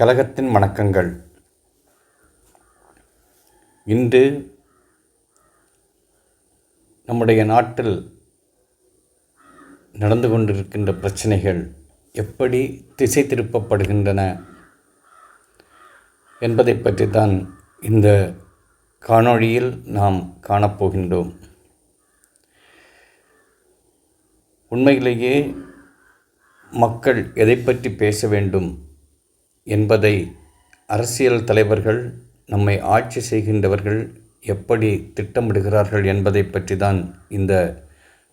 கழகத்தின் வணக்கங்கள். இன்று நம்முடைய நாட்டில் நடந்து கொண்டிருக்கின்ற பிரச்சனைகள் எப்படி திசை திருப்பப்படுகின்றன என்பதை பற்றி தான் இந்த காணொளியில் நாம் காணப்போகின்றோம். உண்மையிலேயே மக்கள் எதை பற்றி பேச வேண்டும்? என்பதை அரசியல் தலைவர்கள் நம்மை ஆட்சி செய்கின்றவர்கள் எப்படி திட்டமிடுகிறார்கள் என்பதை பற்றி தான் இந்த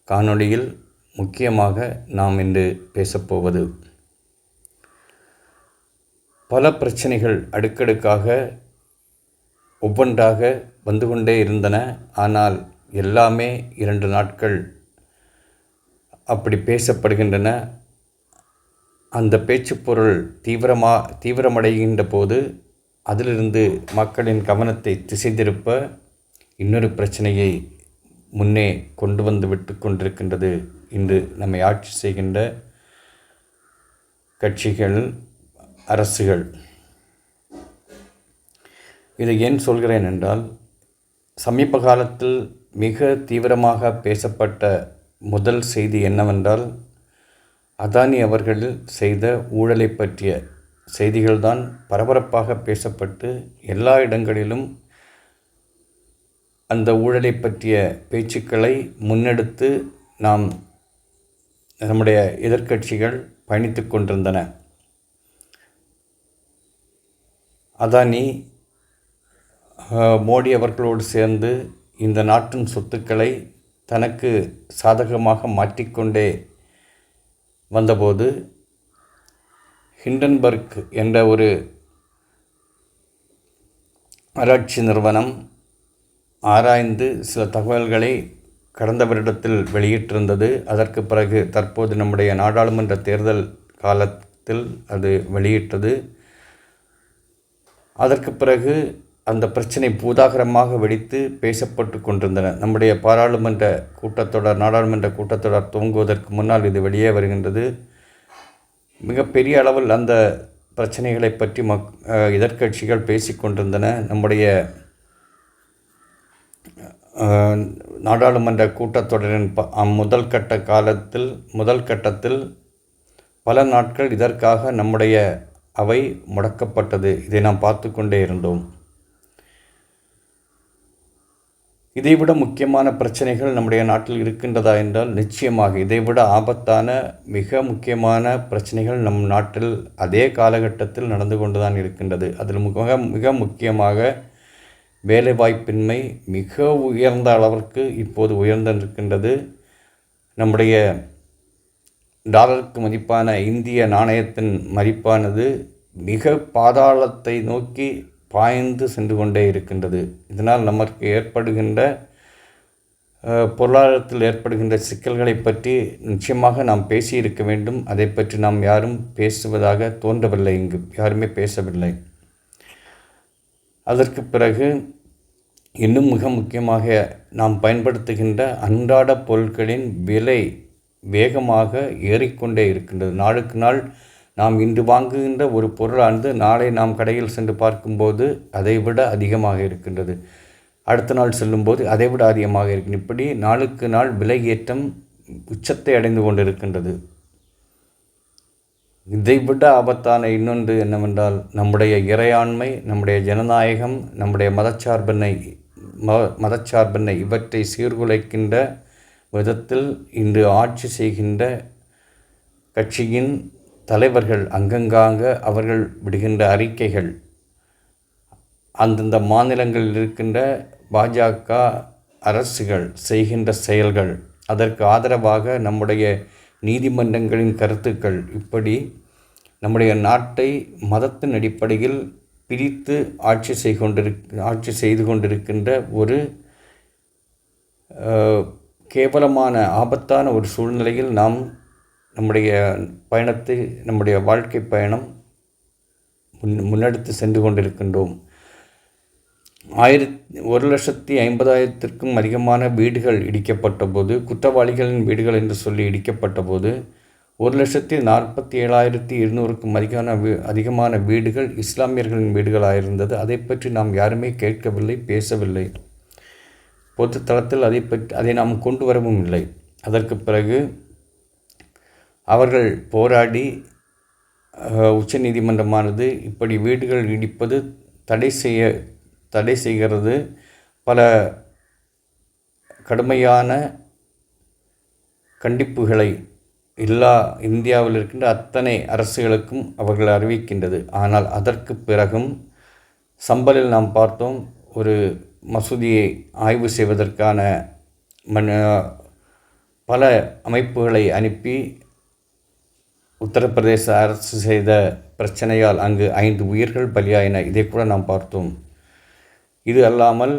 காணொளியில் முக்கியமாக நாம் இன்று பேசப்போவது. பல பிரச்சனைகள் அடுக்கடுக்காக ஒவ்வொன்றாக வந்து கொண்டே இருந்தன. ஆனால் எல்லாமே இரண்டு நாட்கள் அப்படி பேசப்படுகின்றன. அந்த பேச்சுப்பொருள் தீவிரமாக தீவிரமடைகின்ற போது அதிலிருந்து மக்களின் கவனத்தை திசை திருப்ப இன்னொரு பிரச்சனையை முன்னே கொண்டு வந்து விட்டு கொண்டிருக்கின்றது இன்று நம்மை ஆட்சி செய்கின்ற கட்சிகள் அரசுகள். இதை ஏன் சொல்கிறேன் என்றால் சமீப காலத்தில் மிக தீவிரமாக பேசப்பட்ட முதல் செய்தி என்னவென்றால் அதானி அவர்கள் செய்த ஊழலை பற்றிய செய்திகள்தான் பரபரப்பாக பேசப்பட்டு எல்லா இடங்களிலும் அந்த ஊழலை பற்றிய பேச்சுக்களை முன்னெடுத்து நாம் நம்முடைய எதிர்க்கட்சிகள் பயணித்து கொண்டிருந்தன. அதானி மோடி அவர்களோடு சேர்ந்து இந்த நாட்டின் சொத்துக்களை தனக்கு சாதகமாக மாற்றிக்கொண்டே வந்தபோது ஹிண்டன்பர்க் என்ற ஒரு ஆராய்ச்சி நிறுவனம் ஆராய்ந்து சில தகவல்களை கடந்த வருடத்தில் வெளியிட்டிருந்தது. அதற்கு பிறகு தற்போது நம்முடைய நாடாளுமன்ற தேர்தல் காலத்தில் அது வெளியிட்டது. அதற்கு பிறகு அந்த பிரச்சனை பூதாகரமாக வெடித்து பேசப்பட்டு கொண்டிருந்தன. நம்முடைய பாராளுமன்ற கூட்டத்தொடர் நாடாளுமன்ற கூட்டத்தொடர் துவங்குவதற்கு முன்னால் இது வெளியே வருகின்றது. மிகப்பெரிய அளவில் அந்த பிரச்சனைகளை பற்றி மக் எதிர்க்கட்சிகள் பேசிக்கொண்டிருந்தன நம்முடைய நாடாளுமன்ற கூட்டத்தொடரின் ப முதல் கட்ட காலத்தில் முதல் கட்டத்தில் பல நாட்கள் இதற்காக நம்முடைய அவை முடக்கப்பட்டது. இதை நாம் பார்த்து கொண்டே இருந்தோம். இதைவிட முக்கியமான பிரச்சனைகள் நம்முடைய நாட்டில் இருக்கின்றதா என்றால் நிச்சயமாக இதைவிட ஆபத்தான மிக முக்கியமான பிரச்சனைகள் நம் நாட்டில் அதே காலகட்டத்தில் நடந்து கொண்டு தான் இருக்கின்றது. அதில் மிக மிக முக்கியமாக வேலைவாய்ப்பின்மை மிக உயர்ந்த அளவிற்கு இப்போது உயர்ந்திருக்கின்றது. நம்முடைய டாலருக்கு மதிப்பான இந்திய நாணயத்தின் மதிப்பானது மிக பாதாளத்தை நோக்கி பாய்ந்து சென்று கொண்டே இருக்கின்றது. இதனால் நமக்கு ஏற்படுகின்ற பொருளாதாரத்தில் ஏற்படுகின்ற சிக்கல்களை பற்றி நிச்சயமாக நாம் பேசியிருக்க வேண்டும். அதை பற்றி நாம் யாரும் பேசுவதாக தோன்றவில்லை. இங்கு யாருமே பேசவில்லை. அதற்கு பிறகு இன்னும் மிக முக்கியமாக நாம் பயன்படுத்துகின்ற அன்றாட பொருட்களின் விலை வேகமாக ஏறிக்கொண்டே இருக்கின்றது. நாளுக்கு நாள் நாம் இன்று வாங்குகின்ற ஒரு பொருளானது நாளை நாம் கடையில் சென்று பார்க்கும்போது அதை விட அதிகமாக இருக்கின்றது. அடுத்த நாள் செல்லும்போது அதை விட அதிகமாக இருக்கின்றது இப்படி நாளுக்கு நாள் விலை ஏற்றம் உச்சத்தை அடைந்து கொண்டிருக்கின்றது. இதைவிட ஆபத்தான இன்னொன்று என்னவென்றால் நம்முடைய இறையாண்மை நம்முடைய ஜனநாயகம் நம்முடைய மதச்சார்பின்மை ம மதச்சார்பின்மை இவற்றை சீர்குலைக்கின்ற விதத்தில் இன்று ஆட்சி செய்கின்ற கட்சியின் தலைவர்கள் அங்கங்காங்க அவர்கள் விடுகின்ற அறிக்கைகள். அந்தந்த மாநிலங்களில் இருக்கின்ற பாஜக அரசுகள் செய்கின்ற செயல்கள். அதற்கு ஆதரவாக நம்முடைய நீதிமன்றங்களின் கருத்துக்கள் இப்படி நம்முடைய நாட்டை மதத்தின் அடிப்படையில் பிரித்து ஆட்சி செய்து ஆட்சி செய்து கொண்டிருக்கின்ற ஒரு கேவலமான ஆபத்தான ஒரு சூழ்நிலையில் நாம் நம்முடைய பயணத்தை நம்முடைய வாழ்க்கை பயணம் முன் முன்னெடுத்து சென்று கொண்டிருக்கின்றோம். ஆயிரத்தி ஒரு லட்சத்தி ஐம்பதாயிரத்திற்கும் அதிகமான வீடுகள் இடிக்கப்பட்ட போது குற்றவாளிகளின் வீடுகள் என்று சொல்லி இடிக்கப்பட்ட போது ஒரு லட்சத்தி நாற்பத்தி ஏழாயிரத்தி இருநூறுக்கும் அதிகமான வீ அதிகமான வீடுகள் இஸ்லாமியர்களின் வீடுகளாக இருந்தது அதை பற்றி நாம் யாருமே கேட்கவில்லை பேசவில்லை. பொது தளத்தில் அதை பற்றி அதை நாம் கொண்டு வரவும் இல்லை. அதற்கு பிறகு அவர்கள் போராடி உச்ச நீதிமன்றமானது இப்படி வீடுகள் இடிப்பது தடை செய்ய தடை செய்கிறது. பல கடுமையான கண்டிப்புகளை எல்லா இந்தியாவில் இருக்கின்ற அத்தனை அரசுகளுக்கும் அவர்கள் அறிவிக்கின்றது. ஆனால் அதற்கு பிறகும் சம்பலில் நாம் பார்த்தோம் ஒரு மசூதியை ஆய்வு செய்வதற்கான மண் பல அமைப்புகளை அனுப்பி உத்தரப்பிரதேச அரசு செய்த பிரச்சனையால் அங்கு ஐந்து உயிர்கள் பலியாயின. இதை கூட நாம் பார்த்தோம். இது அல்லாமல்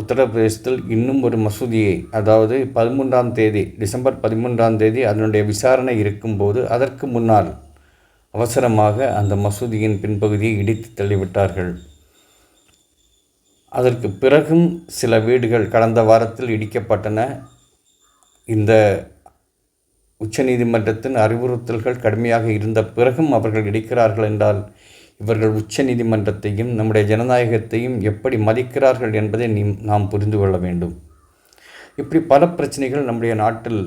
உத்தரப்பிரதேசத்தில் இன்னும் ஒரு மசூதியை அதாவது பதிமூன்றாம் தேதி டிசம்பர் பதிமூன்றாம் தேதி அதனுடைய விசாரணை இருக்கும்போது அதற்கு முன்னால் அவசரமாக அந்த மசூதியின் பின்பகுதியை இடித்து தள்ளிவிட்டார்கள். அதற்கு பிறகும் சில வீடுகள் கடந்த வாரத்தில் இடிக்கப்பட்டன. இந்த உச்சநீதிமன்றத்தின் அறிவுறுத்தல்கள் கடுமையாக இருந்த பிறகும் அவர்கள் இடிக்கிறார்கள் என்றால் இவர்கள் உச்ச நீதிமன்றத்தையும் நம்முடைய ஜனநாயகத்தையும் எப்படி மதிக்கிறார்கள் என்பதை நீ நாம் புரிந்து கொள்ள வேண்டும். இப்படி பல பிரச்சனைகள் நம்முடைய நாட்டில்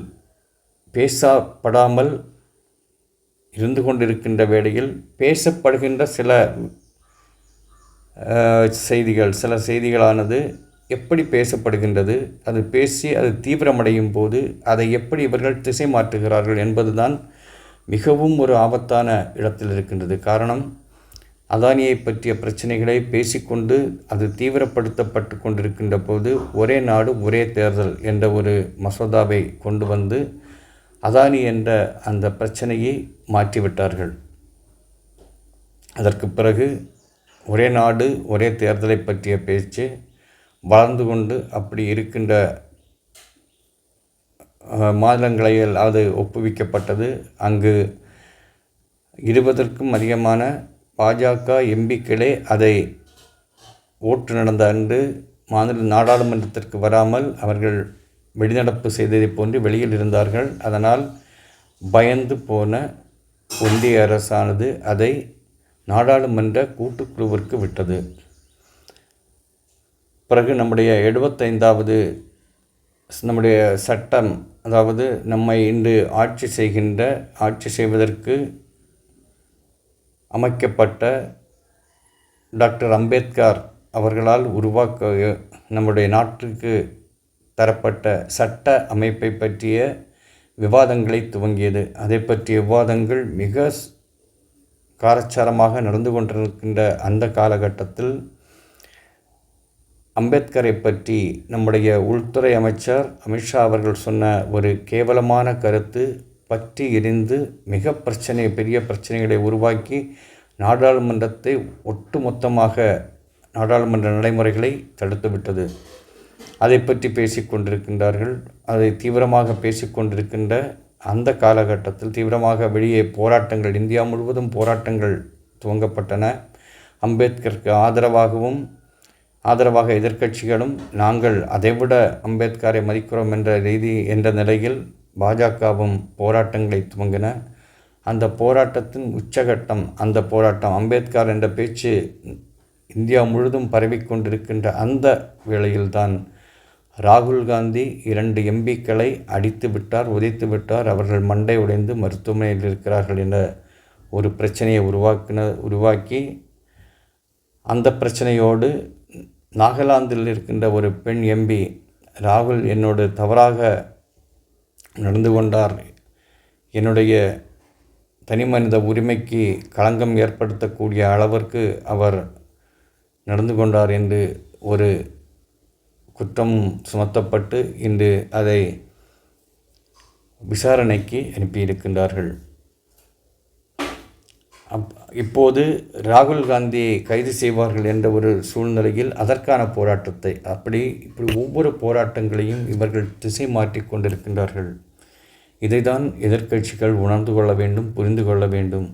பேசப்படாமல் இருந்து கொண்டிருக்கின்ற வேளையில் பேசப்படுகின்ற சில செய்திகள் சில செய்திகளானது எப்படி பேசப்படுகின்றது அது பேசி அது தீவிரமடையும் போது அதை எப்படி இவர்கள் திசை மாற்றுகிறார்கள் என்பதுதான் மிகவும் ஒரு ஆபத்தான இடத்தில் இருக்கின்றது. காரணம் அதானியை பற்றிய பிரச்சனைகளை பேசிக்கொண்டு அது தீவிரப்படுத்தப்பட்டு கொண்டிருக்கின்ற போது ஒரே நாடு ஒரே தேர்தல் என்ற ஒரு மசோதாவை கொண்டு வந்து அதானி என்ற அந்த பிரச்சனையை மாற்றிவிட்டார்கள். அதற்கு பிறகு ஒரே நாடு ஒரே தேர்தலை பற்றிய பேச்சு வளர்ந்து கொண்டு அப்படி இருக்கின்ற மாநிலங்களில் அது ஒப்புவிக்கப்பட்டது. அங்கு இருபதற்கும் அதிகமான பாஜக எம்பிக்களே அதை ஓட்டு நடந்த அன்று மாநில நாடாளுமன்றத்திற்கு வராமல் அவர்கள் வெளிநடப்பு செய்ததை போன்று வெளியில் இருந்தார்கள். அதனால் பயந்து போன ஒன்றிய அரசானது அதை நாடாளுமன்ற கூட்டுக்குழுவிற்கு விட்டது. பிறகு நம்முடைய எழுபத்தைந்தாவது நம்முடைய சட்டம் அதாவது நம்மை இன்று ஆட்சி செய்கின்ற ஆட்சி செய்வதற்கு அமைக்கப்பட்ட டாக்டர் அம்பேத்கர் அவர்களால் உருவாக்க நம்முடைய நாட்டுக்கு தரப்பட்ட சட்ட அமைப்பை பற்றிய விவாதங்களை துவங்கியது. அதை பற்றிய விவாதங்கள் மிக காரச்சாரமாக நடந்து கொண்டிருக்கின்ற அந்த காலகட்டத்தில் அம்பேத்கரை பற்றி நம்முடைய உள்துறை அமைச்சர் அமித்ஷா அவர்கள் சொன்ன ஒரு கேவலமான கருத்து பற்றி எரிந்து மிக பிரச்சனை பெரிய பிரச்சனைகளை உருவாக்கி நாடாளுமன்றத்தை ஒட்டுமொத்தமாக நாடாளுமன்ற நடைமுறைகளை தடுத்துவிட்டது. அதை பற்றி பேசிக்கொண்டிருக்கின்றார்கள் அதை தீவிரமாக பேசிக்கொண்டிருக்கின்ற அந்த காலகட்டத்தில் தீவிரமாக வெளியே போராட்டங்கள் இந்தியா முழுவதும் போராட்டங்கள் துவங்கப்பட்டன. அம்பேத்கருக்கு ஆதரவாகவும் ஆதரவாக எதிர்க்கட்சிகளும் நாங்கள் அதைவிட அம்பேத்கரை மதிக்கிறோம் என்ற ரீதி என்ற நிலையில் பாஜகவும் போராட்டங்களை துவங்கின. அந்த போராட்டத்தின் உச்சகட்டம் அந்த போராட்டம் அம்பேத்கர் என்ற பேச்சு இந்தியா முழுதும் பரவிக்கொண்டிருக்கின்ற அந்த வேளையில்தான் ராகுல் காந்தி இரண்டு எம்பிக்களை அடித்து விட்டார் உதைத்து விட்டார். அவர்கள் மண்டை உடைந்து மருத்துவமனையில் இருக்கிறார்கள் என்ற ஒரு பிரச்சனையை உருவாக்கின உருவாக்கி அந்த பிரச்சனையோடு நாகாலாந்தில் இருக்கின்ற ஒரு பெண் எம்பி ராகுல் என்னோடு தவறாக நடந்து கொண்டார். என்னுடைய தனி மனித உரிமைக்கு களங்கம் ஏற்படுத்தக்கூடிய அளவிற்கு அவர் நடந்து கொண்டார் என்று ஒரு குற்றம் சுமத்தப்பட்டு இன்று அதை விசாரணைக்கு அனுப்பியிருக்கின்றார்கள். அப் இப்போது ராகுல் காந்தியை கைது செய்வார்கள் என்ற ஒரு சூழ்நிலையில் அதற்கான போராட்டத்தை அப்படி இப்படி ஒவ்வொரு போராட்டங்களையும் இவர்கள் திசை மாற்றி கொண்டிருக்கின்றார்கள். இதைதான் எதிர்க்கட்சிகள் உணர்ந்து கொள்ள வேண்டும் புரிந்து கொள்ள வேண்டும்.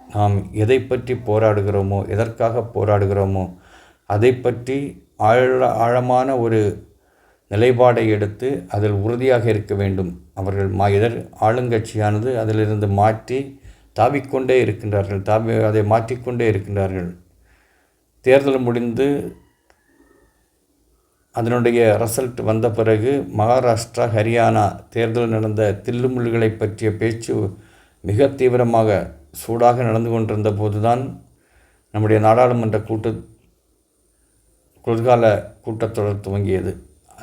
நாம் எதை பற்றி போராடுகிறோமோ எதற்காக போராடுகிறோமோ அதை பற்றி ஆழ ஆழமான ஒரு நிலைப்பாடை எடுத்து அதில் உறுதியாக இருக்க வேண்டும். அவர்கள் மா எதிர் ஆளுங்கட்சியானது அதிலிருந்து மாற்றி தாவிக்கொண்டே இருக்கின்றார்கள். தாவி அதை மாற்றிக்கொண்டே இருக்கின்றார்கள். தேர்தல் முடிந்து அதனுடைய ரிசல்ட் வந்த பிறகு மகாராஷ்டிரா ஹரியானா தேர்தல் நடந்த தில்லுமுள்களை பற்றிய பேச்சு மிக தீவிரமாக சூடாக நடந்து கொண்டிருந்த போதுதான் நம்முடைய நாடாளுமன்ற கூட்டு குளிர்கால கூட்டத்தொடர் துவங்கியது.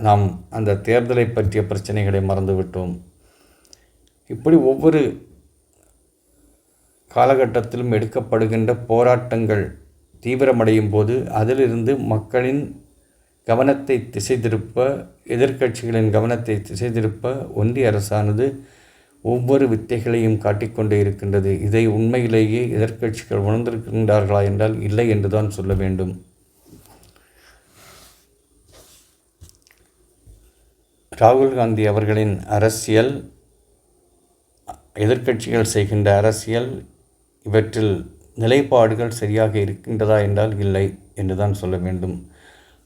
நாம் அந்த தேர்தலை பற்றிய பிரச்சனைகளை மறந்துவிட்டோம். இப்படி ஒவ்வொரு காலகட்டத்திலும் எடுக்கப்படுகின்ற போராட்டங்கள் தீவிரமடையும் போது அதிலிருந்து மக்களின் கவனத்தை திசை திருப்ப எதிர்க்கட்சிகளின் கவனத்தை திசை திருப்ப ஒன்றிய அரசானது ஒவ்வொரு வித்தைகளையும் காட்டிக்கொண்டே இருக்கின்றது. இதை உண்மையிலேயே எதிர்க்கட்சிகள் உணர்ந்திருக்கின்றார்களா என்றால் இல்லை என்றுதான் சொல்ல வேண்டும். ராகுல் காந்தி அவர்களின் அரசியல் எதிர்க்கட்சிகள் செய்கின்ற அரசியல் இவற்றில் நிலைப்பாடுகள் சரியாக இருக்கின்றதா என்றால் இல்லை என்று தான் சொல்ல வேண்டும்.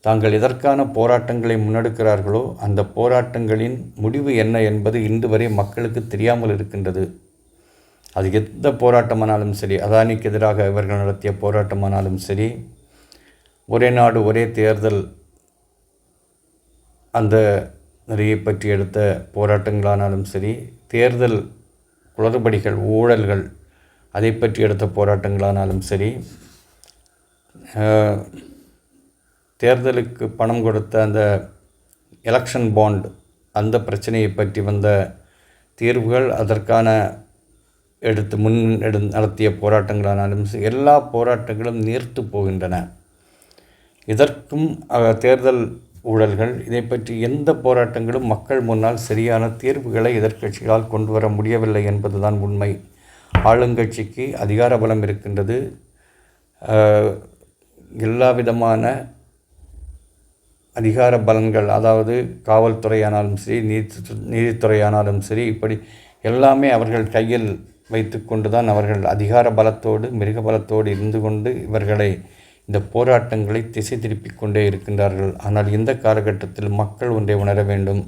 தாங்கள் எதற்கான போராட்டங்களை முன்னெடுக்கிறார்களோ அந்த போராட்டங்களின் முடிவு என்ன என்பது இன்று வரை மக்களுக்கு தெரியாமல் இருக்கின்றது. அது எந்த போராட்டமானாலும் சரி அதானிக்கு எதிராக இவர்கள் நடத்திய போராட்டமானாலும் சரி ஒரே நாடு ஒரே தேர்தல் அந்த நிறைய பற்றி எடுத்த போராட்டங்களானாலும் சரி தேர்தல் குளறுபடிகள் ஊழல்கள் அதை பற்றி எடுத்த போராட்டங்களானாலும் சரி தேர்தலுக்கு பணம் கொடுத்த அந்த எலெக்ஷன் பாண்ட் அந்த பிரச்சனையை பற்றி வந்த தீர்வுகள் அதற்கான எடுத்து முன் எடு நடத்திய போராட்டங்களானாலும் எல்லா போராட்டங்களும் நீர்த்து போகின்றன. இதற்கும் தேர்தல் ஊழல்கள் இதை பற்றி எந்த போராட்டங்களும் மக்கள் முன்னால் சரியான தீர்வுகளை எதிர்க்கட்சிகளால் கொண்டு வர முடியவில்லை என்பதுதான் உண்மை. ஆளுங்கட்சிக்கு அதிகார பலம் இருக்கின்றது. எல்லா விதமான அதிகார பலன்கள் அதாவது காவல்துறையானாலும் சரி நீதி நீதித்துறையானாலும் சரி இப்படி எல்லாமே அவர்கள் கையில் வைத்து கொண்டு தான் அவர்கள் அதிகார பலத்தோடு மிருக பலத்தோடு இருந்து கொண்டு இவர்களை இந்த போராட்டங்களை திசை திருப்பிக் கொண்டே இருக்கின்றார்கள். ஆனால் இந்த காலகட்டத்தில் மக்கள் ஒன்றை உணர வேண்டும்.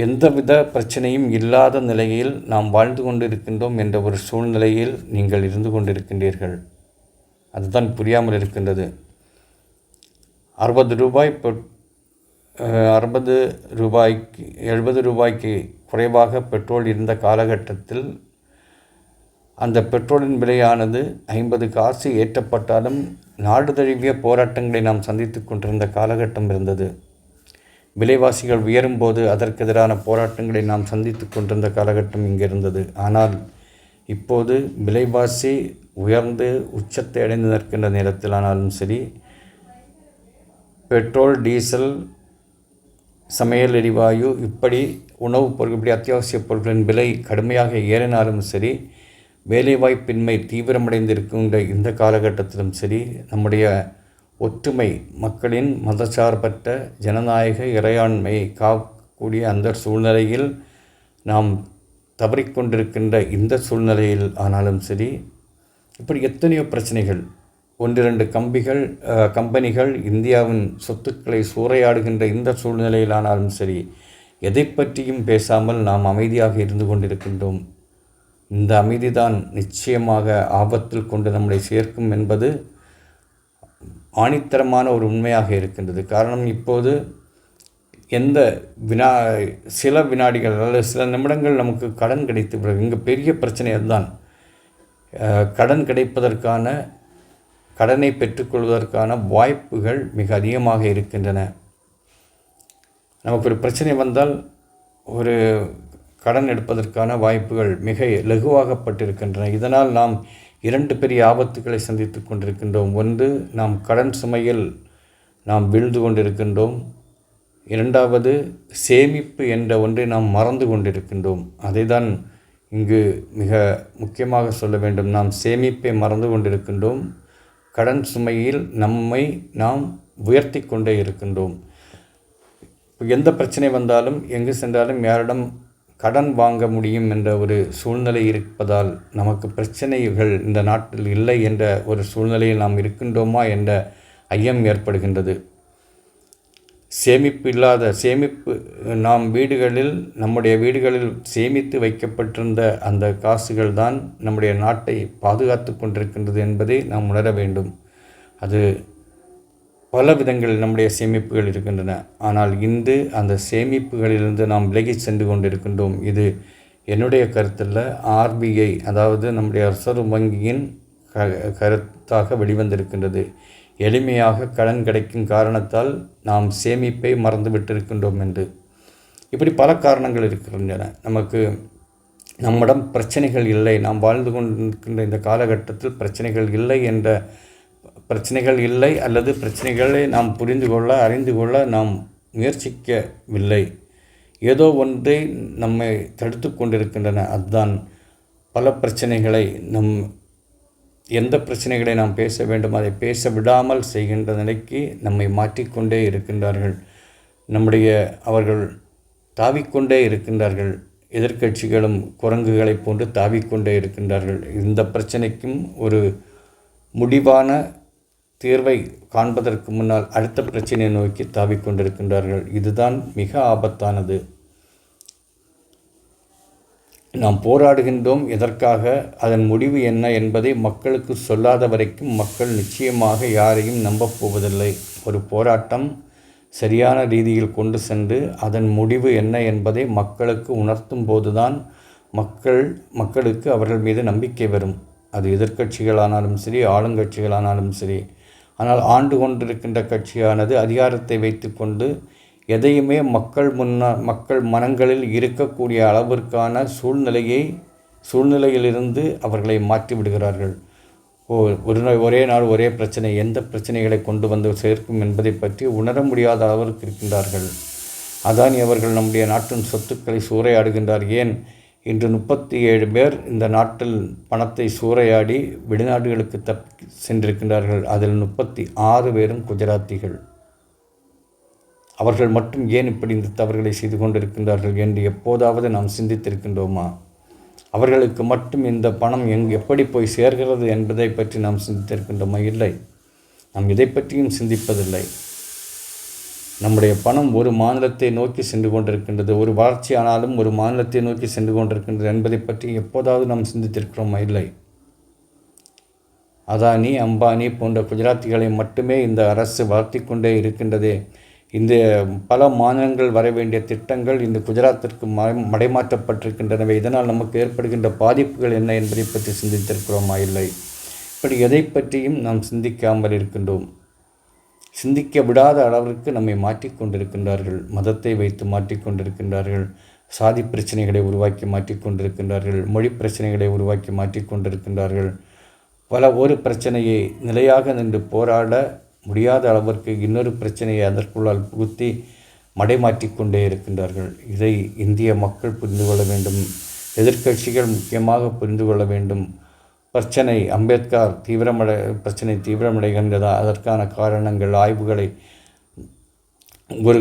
எந்தவித பிரச்சனையும் இல்லாத நிலையில் நாம் வாழ்ந்து கொண்டு இருக்கின்றோம் என்ற ஒரு சூழ்நிலையில் நீங்கள் இருந்து கொண்டிருக்கின்றீர்கள். அதுதான் புரியாமல் இருக்கின்றது. அறுபது ரூபாய் அறுபது ரூபாய்க்கு எழுபது ரூபாய்க்கு குறைவாக பெட்ரோல் இருந்த காலகட்டத்தில் அந்த பெட்ரோலின் விலையானது ஐம்பது காசு ஏற்றப்பட்டாலும் நாடு தழுவிய போராட்டங்களை நாம் சந்தித்து கொண்டிருந்த காலகட்டம் இருந்தது. விலைவாசிகள் உயரும்போது அதற்கு எதிரான போராட்டங்களை நாம் சந்தித்து கொண்டிருந்த காலகட்டம் இங்கே இருந்தது. ஆனால் இப்போது விலைவாசி உயர்ந்து உச்சத்தை அடைந்து நிற்கின்ற நேரத்தில் ஆனாலும் சரி பெட்ரோல் டீசல் சமையல் எரிவாயு இப்படி உணவுப் பொருட்கள் இப்படி அத்தியாவசிய பொருட்களின் விலை கடுமையாக ஏறினாலும் சரி வேலைவாய்ப்பின்மை தீவிரமடைந்திருக்கின்ற இந்த காலகட்டத்திலும் சரி நம்முடைய ஒற்றுமை மக்களின் மதச்சார்பற்ற ஜனநாயக இறையாண்மையை காக்கக்கூடிய அந்த சூழ்நிலையில் நாம் தவறிக்கொண்டிருக்கின்ற இந்த சூழ்நிலையில் ஆனாலும் சரி இப்படி எத்தனையோ பிரச்சனைகள். ஒன்றிரண்டு கம்பிகள் கம்பெனிகள் இந்தியாவின் சொத்துக்களை சூறையாடுகின்ற இந்த சூழ்நிலையிலானாலும் சரி எதை பற்றியும் பேசாமல் நாம் அமைதியாக இருந்து கொண்டிருக்கின்றோம். இந்த அமைதிதான் நிச்சயமாக ஆபத்தில் கொண்டு நம்மளை சேர்க்கும் என்பது ஆணித்தரமான ஒரு உண்மையாக இருக்கின்றது. காரணம் இப்போது எந்த வினா சில வினாடிகள் அல்லது சில நிமிடங்கள் நமக்கு கடன் கிடைத்து பிறகு இங்கே பெரிய பிரச்சனை அதுதான். கடன் கிடைப்பதற்கான கடனை பெற்றுக்கொள்வதற்கான வாய்ப்புகள் மிக அதிகமாக இருக்கின்றன. நமக்கு ஒரு பிரச்சனை வந்தால் ஒரு கடன் எடுப்பதற்கான வாய்ப்புகள் மிக லகுவாகப்பட்டிருக்கின்றன இதனால் நாம் இரண்டு பெரிய ஆபத்துக்களை சந்தித்து கொண்டிருக்கின்றோம். ஒன்று நாம் கடன் சுமையில் நாம் வீழ்ந்து கொண்டிருக்கின்றோம். இரண்டாவது சேமிப்பு என்ற ஒன்றை நாம் மறந்து கொண்டிருக்கின்றோம். அதை தான் இங்கு மிக முக்கியமாக சொல்ல வேண்டும். நாம் சேமிப்பை மறந்து கொண்டிருக்கின்றோம். கடன் சுமையில் நம்மை நாம் உயர்த்தி கொண்டே இருக்கின்றோம். எந்த பிரச்சனை வந்தாலும் எங்கு சென்றாலும் யாரிடம் கடன் வாங்க முடியும் என்ற ஒரு சூழ்நிலை இருப்பதால் நமக்கு பிரச்சனைகள் இந்த நாட்டில் இல்லை என்ற ஒரு சூழ்நிலையில் நாம் இருக்கின்றோமா என்ற ஐயம் ஏற்படுகின்றது. சேமிப்பு இல்லாத சேமிப்பு நாம் வீடுகளில் நம்முடைய வீடுகளில் சேமித்து வைக்கப்பட்டிருந்த அந்த காசுகள் தான் நம்முடைய நாட்டை பாதுகாத்து கொண்டிருக்கின்றது என்பதை நாம் உணர வேண்டும். அது பல விதங்களில் நம்முடைய சேமிப்புகள் இருக்கின்றன. ஆனால் இன்று அந்த சேமிப்புகளிலிருந்து நாம் விலகி சென்று கொண்டிருக்கின்றோம். இது என்னுடைய கருத்தில் ஆர்பிஐ அதாவது நம்முடைய ரிசர்வ் வங்கியின் க கருத்தாக வெளிவந்திருக்கின்றது. எளிமையாக கடன் கிடைக்கும் காரணத்தால் நாம் சேமிப்பை மறந்துவிட்டிருக்கின்றோம் என்று. இப்படி பல காரணங்கள் இருக்கின்றன. நமக்கு நம்மிடம் பிரச்சனைகள் இல்லை. நாம் வாழ்ந்து கொண்டிருக்கின்ற இந்த காலகட்டத்தில் பிரச்சனைகள் இல்லை என்ற பிரச்சனைகள் இல்லை அல்லது பிரச்சனைகளை நாம் புரிந்து கொள்ள அறிந்து கொள்ள நாம் முயற்சிக்கவில்லை. ஏதோ ஒன்றை நம்மை தடுத்து கொண்டிருக்கின்றன. அதுதான் பல பிரச்சனைகளை நம் எந்த பிரச்சனைகளை நாம் பேச வேண்டும் அதை பேச விடாமல் செய்கின்ற நிலைக்கு நம்மை மாற்றிக்கொண்டே இருக்கின்றார்கள். நம்முடைய அவர்கள் தாவிக்கொண்டே இருக்கின்றார்கள். எதிர்க்கட்சிகளும் குரங்குகளைப் போன்று தாவிக்கொண்டே இருக்கின்றார்கள். இந்த பிரச்சனைக்கும் ஒரு முடிவான தீர்வை காண்பதற்கு முன்னால் அடுத்த பிரச்சனையை நோக்கி தாவிக்கொண்டிருக்கின்றார்கள் இதுதான் மிக ஆபத்தானது. நாம் போராடுகின்றோம். எதற்காக? அதன் முடிவு என்ன என்பதை மக்களுக்கு சொல்லாத வரைக்கும் மக்கள் நிச்சயமாக யாரையும் நம்பப் போவதில்லை. ஒரு போராட்டம் சரியான ரீதியில் கொண்டு சென்று அதன் முடிவு என்ன என்பதை மக்களுக்கு உணர்த்தும் போதுதான் மக்கள் மக்களுக்கு அவர்கள் மீது நம்பிக்கை வரும். அது எதிர்க்கட்சிகளானாலும் சரி ஆளுங்கட்சிகளானாலும் சரி ஆனால் ஆண்டு கொண்டிருக்கின்ற கட்சியானது அதிகாரத்தை வைத்துக்கொண்டு எதையுமே மக்கள் முன்ன மக்கள் மனங்களில் இருக்கக்கூடிய அளவிற்கான சூழ்நிலையை சூழ்நிலையிலிருந்து அவர்களை மாற்றி விடுகிறார்கள். ஓ ஒரு நாள் ஒரே நாள் ஒரே பிரச்சனை எந்த பிரச்சனைகளை கொண்டு வந்து சேர்க்கும் என்பதை பற்றி உணர முடியாத அளவிற்கு இருக்கின்றார்கள். அதானி அவர்கள் நம்முடைய நாட்டின் சொத்துக்களை சூறையாடுகின்றார். ஏன்? இன்று முப்பத்தி ஏழு பேர் இந்த நாட்டில் பணத்தை சூறையாடி வெளிநாடுகளுக்கு தப்பி சென்றிருக்கின்றார்கள். அதில் முப்பத்தி ஆறு பேரும் குஜராத்திகள். அவர்கள் மட்டும் ஏன் இப்படி இந்த தவறுகளை செய்து கொண்டிருக்கின்றார்கள் என்று எப்போதாவது நாம் சிந்தித்திருக்கின்றோமா? அவர்களுக்கு மட்டும் இந்த பணம் எங் எப்படி போய் சேர்கிறது என்பதை பற்றி நாம் சிந்தித்திருக்கின்றோமா? இல்லை. நாம் இதை பற்றியும் சிந்திப்பதில்லை. நம்முடைய பணம் ஒரு மாநிலத்தை நோக்கி சென்று கொண்டிருக்கின்றது. ஒரு வளர்ச்சி ஆனாலும் ஒரு மாநிலத்தை நோக்கி சென்று கொண்டிருக்கின்றது என்பதை பற்றி எப்போதாவது நாம் சிந்தித்திருக்கிறோமா? இல்லை. அதானி அம்பானி போன்ற குஜராத்திகளை மட்டுமே இந்த அரசு வளர்த்தி கொண்டே இருக்கின்றது. இந்த பல மாநிலங்கள் வர வேண்டிய திட்டங்கள் இந்த குஜராத்திற்கு மடைமாற்றப்பட்டிருக்கின்றனவே. இதனால் நமக்கு ஏற்படுகின்ற பாதிப்புகள் என்ன என்பதை பற்றி சிந்தித்திருக்கிறோமா? இல்லை. இப்படி எதை பற்றியும் நாம் சிந்திக்காமல் இருக்கின்றோம். சிந்திக்க விடாத அளவிற்கு நம்மை மாற்றிக்கொண்டிருக்கின்றார்கள் மதத்தை வைத்து மாற்றிக்கொண்டிருக்கின்றார்கள் சாதி பிரச்சனைகளை உருவாக்கி மாற்றிக்கொண்டிருக்கின்றார்கள் மொழி பிரச்சனைகளை உருவாக்கி மாற்றிக்கொண்டிருக்கின்றார்கள் பல ஒரு பிரச்சனையை நிலையாக நின்று போராட முடியாத அளவிற்கு இன்னொரு பிரச்சனையை அதற்குள்ளால் புகுத்தி மடைமாற்றிக்கொண்டே இருக்கின்றார்கள். இதை இந்திய மக்கள் புரிந்து கொள்ள வேண்டும். எதிர்க்கட்சிகள் முக்கியமாக புரிந்து கொள்ள வேண்டும். பிரச்சனை அம்பேத்கர் தீவிரமடை பிரச்சனை தீவிரமடைகின்றதா? அதற்கான காரணங்கள் ஆய்வுகளை ஒரு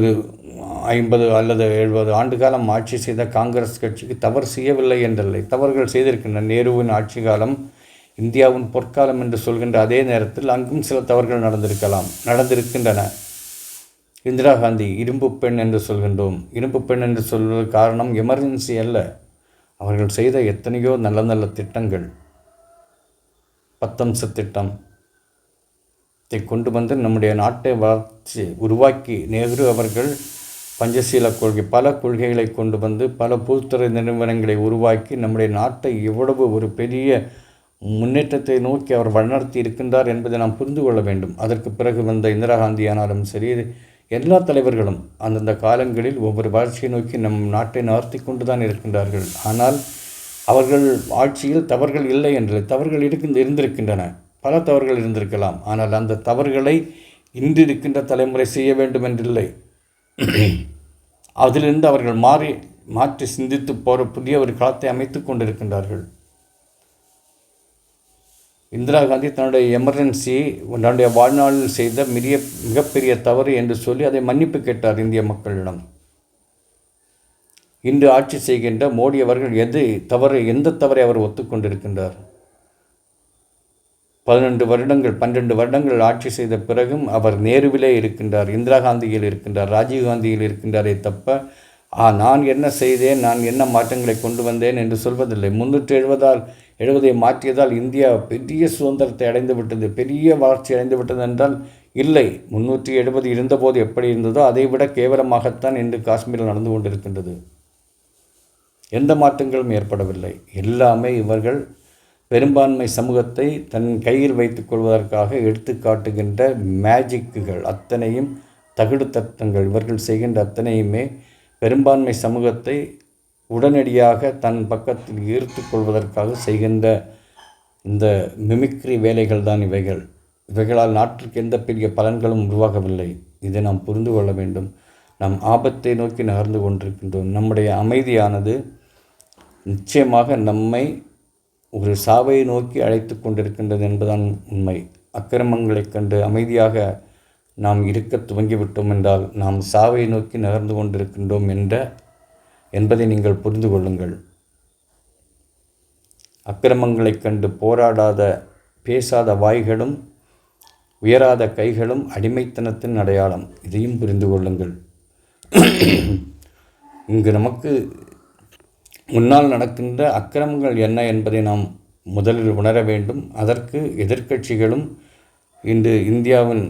ஐம்பது அல்லது எழுபது ஆண்டு காலம் ஆட்சி செய்த காங்கிரஸ் கட்சிக்கு தவறு செய்யவில்லை என்றில்லை. தவறுகள் செய்திருக்கின்றன. நேருவின் ஆட்சி காலம் இந்தியாவின் பொற்காலம் என்று சொல்கின்ற அதே நேரத்தில் அங்கும் சில தவறுகள் நடந்திருக்கலாம் நடந்திருக்கின்றன. இந்திரா காந்தி இரும்பு பெண் என்று சொல்கின்றோம். இரும்பு பெண் என்று சொல்வது காரணம் எமர்ஜென்சி அல்ல. அவர்கள் செய்த எத்தனையோ நல்ல நல்ல திட்டங்கள். பத்தம்ச திட்டம் இதை கொண்டு வந்து நம்முடைய நாட்டை வளர்ச்சி உருவாக்கி நேரு அவர்கள் பஞ்சசீல கொள்கை பல கொள்கைகளை கொண்டு வந்து பல பொதுத்துறை நிறுவனங்களை உருவாக்கி நம்முடைய நாட்டை எவ்வளவு ஒரு பெரிய முன்னேற்றத்தை நோக்கி அவர் வழிநடத்தி இருக்கின்றார் என்பதை நாம் புரிந்து கொள்ள வேண்டும். அதற்கு பிறகு வந்த இந்திரா காந்தி ஆனாலும் சரி எல்லா தலைவர்களும் அந்தந்த காலங்களில் ஒவ்வொரு வளர்ச்சியை நோக்கி நம் நாட்டை நகர்த்தி கொண்டு தான் இருக்கின்றார்கள். ஆனால் அவர்கள் ஆட்சியில் தவறுகள் இல்லை என்று தவறுகள் இருக்கு இருந்திருக்கின்றன. பல தவறுகள் இருந்திருக்கலாம். ஆனால் அந்த தவறுகளை இன்று இருக்கின்ற தலைமுறை செய்ய வேண்டும் என்றில்லை. அதிலிருந்து அவர்கள் மாறி மாற்றி சிந்தித்து போகிற புதிய ஒரு களத்தை அமைத்து கொண்டிருக்கின்றார்கள். இந்திரா காந்தி தன்னுடைய எமர்ஜென்சி தன்னுடைய வாழ்நாளில் செய்த மிக மிகப்பெரிய தவறு என்று சொல்லி அதை மன்னிப்பு கேட்டார் இந்திய மக்களிடம். இன்று ஆட்சி செய்கின்ற மோடி அவர்கள் எது தவறு எந்த தவறை அவர் ஒத்துக்கொண்டிருக்கின்றார்? பதினெண்டு வருடங்கள் பன்னெண்டு வருடங்கள் ஆட்சி செய்த பிறகும் அவர் நேருவிலே இருக்கின்றார் இந்திரா காந்தியில் இருக்கின்றார் ராஜீவ் காந்தியில் இருக்கின்றாரே தப்ப ஆ நான் என்ன செய்தேன் நான் என்ன மாற்றங்களை கொண்டு வந்தேன் என்று சொல்வதில்லை. முன்னூற்றி எழுபதால் எழுபதை மாற்றியதால் இந்தியா பெரிய சுதந்திரத்தை அடைந்து விட்டது பெரிய வளர்ச்சி அடைந்து விட்டது என்றால் இல்லை. முன்னூற்றி எழுபது இருந்தபோது எப்படி இருந்ததோ அதை விட கேவலமாகத்தான் இன்று காஷ்மீரில் நடந்து கொண்டிருக்கின்றது. எந்த மாற்றங்களும் ஏற்படவில்லை. எல்லாமே இவர்கள் பெரும்பான்மை சமூகத்தை தன் கையில் வைத்துக் கொள்வதற்காக எடுத்து காட்டுகின்ற மேஜிக்குகள் அத்தனையும் தகுடு தத்தங்கள் இவர்கள் செய்கின்ற அத்தனையுமே பெரும்பான்மை சமூகத்தை உடனடியாக தன் பக்கத்தில் ஈர்த்து கொள்வதற்காக செய்கின்ற இந்த மிமிக்ரி வேலைகள் தான் இவைகள். இவைகளால் நாட்டிற்கு எந்த பெரிய பலன்களும் உருவாகவில்லை. இதை நாம் புரிந்து கொள்ள வேண்டும். நாம் ஆபத்தை நோக்கி நகர்ந்து கொண்டிருக்கின்றோம். நம்முடைய அமைதியானது நிச்சயமாக நம்மை ஒரு சாவை நோக்கி அழைத்து கொண்டிருக்கின்றது என்பதுதான் உண்மை. அக்கிரமங்களைக் கண்டு அமைதியாக நாம் இருக்க துவங்கிவிட்டோம் என்றால் நாம் சாவை நோக்கி நகர்ந்து கொண்டிருக்கின்றோம் என்ற என்பதை நீங்கள் புரிந்து கொள்ளுங்கள். அக்கிரமங்களைக் கண்டு போராடாத பேசாத வாய்களும் உயராத கைகளும் அடிமைத்தனத்தின் அடையாளம். இதையும் புரிந்து கொள்ளுங்கள். இங்கு நமக்கு முன்னால் நடக்கின்ற அக்கிரமங்கள் என்ன என்பதை நாம் முதலில் உணர வேண்டும். அதற்கு எதிர்க்கட்சிகளும் இன்று இந்தியாவின்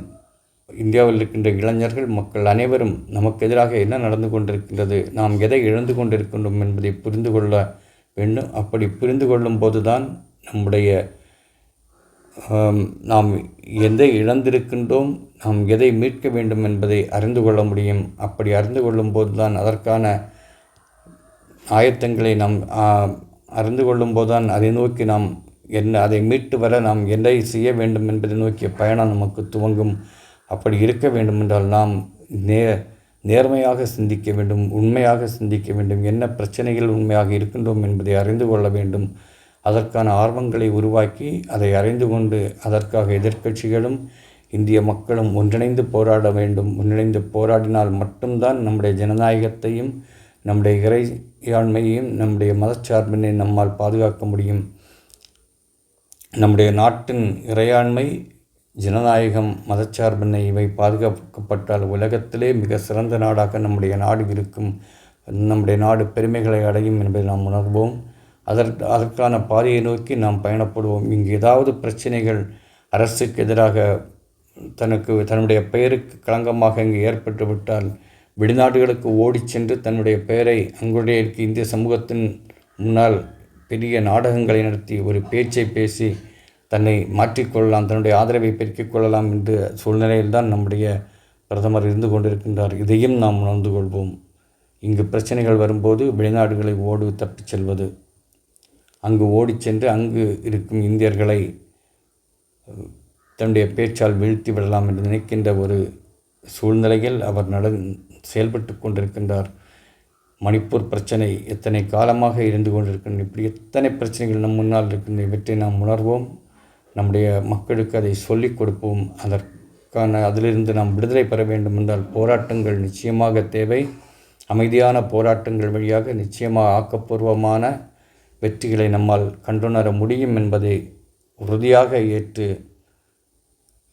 இந்தியாவில் இருக்கின்ற இளைஞர்கள் மக்கள் அனைவரும் நமக்கு எதிராக என்ன நடந்து கொண்டிருக்கின்றது நாம் எதை இழந்து கொண்டிருக்கின்றோம் என்பதை புரிந்து கொள்ள வேண்டும். அப்படி புரிந்து கொள்ளும் போதுதான் நம்முடைய நாம் எதை இழந்திருக்கின்றோம் நாம் எதை மீட்க வேண்டும் என்பதை அறிந்து கொள்ள முடியும். அப்படி அறிந்து கொள்ளும் போதுதான் அதற்கான ஆயத்தங்களை நாம் அறிந்து கொள்ளும்போதுதான் அதை நோக்கி நாம் என்ன அதை மீட்டு வர நாம் என்ன செய்ய வேண்டும் என்பதை நோக்கிய பயணம் நமக்கு துவங்கும். அப்படி இருக்க வேண்டும் என்றால் நாம் நே நேர்மையாக சிந்திக்க வேண்டும் உண்மையாக சிந்திக்க வேண்டும். என்ன பிரச்சனைகள் உண்மையாக இருக்கின்றோம் என்பதை அறிந்து கொள்ள வேண்டும். அதற்கான ஆர்வங்களை உருவாக்கி அதை அறிந்து கொண்டு அதற்காக எதிர்க்கட்சிகளும் இந்திய மக்களும் ஒன்றிணைந்து போராட வேண்டும். ஒன்றிணைந்து போராடினால் மட்டும்தான் நம்முடைய ஜனநாயகத்தையும் நம்முடைய இறையாண்மையையும் நம்முடைய மதச்சார்பினை நம்மால் பாதுகாக்க முடியும். நம்முடைய நாட்டின் இறையாண்மை ஜனநாயகம் மதச்சார்பினை இவை பாதுகாக்கப்பட்டால் உலகத்திலே மிக சிறந்த நாடாக நம்முடைய நாடு இருக்கும். நம்முடைய நாடு பெருமைகளை அடையும் என்பதை நாம் உணர்வோம். அதற்கு அதற்கான பாதையை நோக்கி நாம் பயணப்படுவோம். இங்கு ஏதாவது பிரச்சனைகள் அரசுக்கு எதிராக தனக்கு தன்னுடைய பெயருக்கு களங்கமாக இங்கு ஏற்பட்டுவிட்டால் வெளிநாடுகளுக்கு ஓடிச் சென்று தன்னுடைய பெயரை அங்குடைய இந்திய சமூகத்தின் முன்னால் பெரிய நாடகங்களை நடத்தி ஒரு பேச்சை பேசி தன்னை மாற்றிக்கொள்ளலாம் தன்னுடைய ஆதரவை பெருக்கிக் கொள்ளலாம் என்ற சூழ்நிலையில்தான் நம்முடைய பிரதமர் இருந்து கொண்டிருக்கின்றார். இதையும் நாம் உணர்ந்து கொள்வோம். இங்கு பிரச்சனைகள் வரும்போது வெளிநாடுகளை ஓடு தப்பிச் செல்வது. அங்கு ஓடிச் சென்று அங்கு இருக்கும் இந்தியர்களை தன்னுடைய பேச்சால் வீழ்த்தி விடலாம் என்று நினைக்கின்ற ஒரு சூழ்நிலையில் அவர் நட செயல்பட்டு கொண்டிருக்கின்றார். மணிப்பூர் பிரச்சனை எத்தனை காலமாக இருந்து கொண்டிருக்கின்றன இப்படி எத்தனை பிரச்சனைகள் நம் முன்னால் இருக்கின்றன இவற்றை நாம் உணர்வோம். நம்முடைய மக்களுக்கு அதை சொல்லிக் கொடுப்போம். அதற்கான அதிலிருந்து நாம் விடுதலை பெற வேண்டும் என்றால் போராட்டங்கள் நிச்சயமாக தேவை. அமைதியான போராட்டங்கள் வழியாக நிச்சயமாக ஆக்கப்பூர்வமான வெற்றிகளை நம்மால் கண்டுணர முடியும் என்பதை உறுதியாக ஏற்று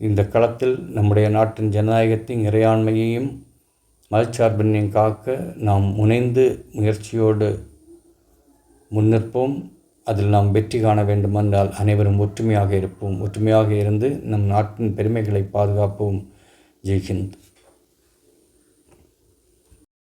இந்த களத்தில் நம்முடைய நாட்டின் ஜனநாயகத்தின் இறையாண்மையையும் மதச்சார்பினையும் காக்க நாம் முனைந்து முயற்சியோடு முன்னிற்போம். அதில் நாம் வெற்றி காண வேண்டுமென்றால் அனைவரும் ஒற்றுமையாக இருப்போம். ஒற்றுமையாக இருந்து நம் நாட்டின் பெருமைகளை பாதுகாப்போம். ஜெய்ஹிந்த்.